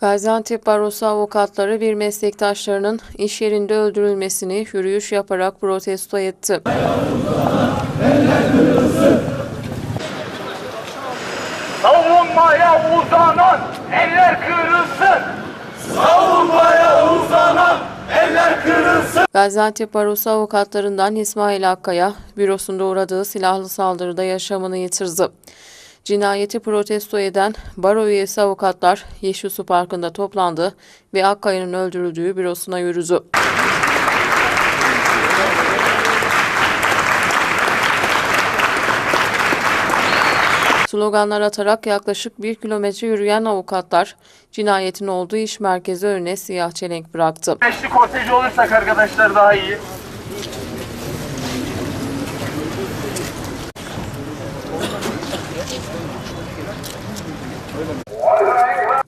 Gaziantep Barosu avukatları bir meslektaşlarının iş yerinde öldürülmesini yürüyüş yaparak protesto etti. Savunmaya uzanan eller kırılsın. Savunmaya uzanan eller kırılsın. Gaziantep Barosu avukatlarından İsmail Hakkaya, bürosunda uğradığı silahlı saldırıda yaşamını yitirdi. Cinayeti protesto eden baro üyesi avukatlar Yeşilsu Parkı'nda toplandı ve Akkaya'nın öldürüldüğü bürosuna yürüdü. Sloganlar atarak yaklaşık bir kilometre yürüyen avukatlar cinayetin olduğu iş merkezi önüne siyah çelenk bıraktı. Beşli korteci olursak arkadaşlar daha iyi.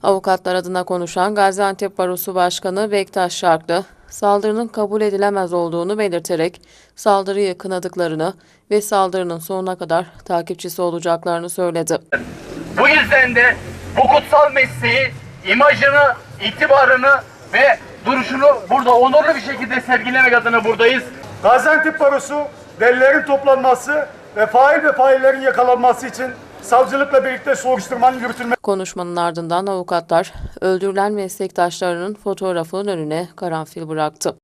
Avukatlar adına konuşan Gaziantep Barosu Başkanı Bektaş Şarklı, saldırının kabul edilemez olduğunu belirterek saldırıyı kınadıklarını ve saldırının sonuna kadar takipçisi olacaklarını söyledi. Bu yüzden de bu kutsal mesleği, imajını, itibarını ve duruşunu burada onurlu bir şekilde sergilemek adına buradayız. Gaziantep Barosu delillerin toplanması ve fail ve faillerin yakalanması için savcılıkla birlikte soruşturmanın yürütülmesi Konuşmanın ardından avukatlar öldürülen meslektaşlarının fotoğrafının önüne karanfil bıraktı.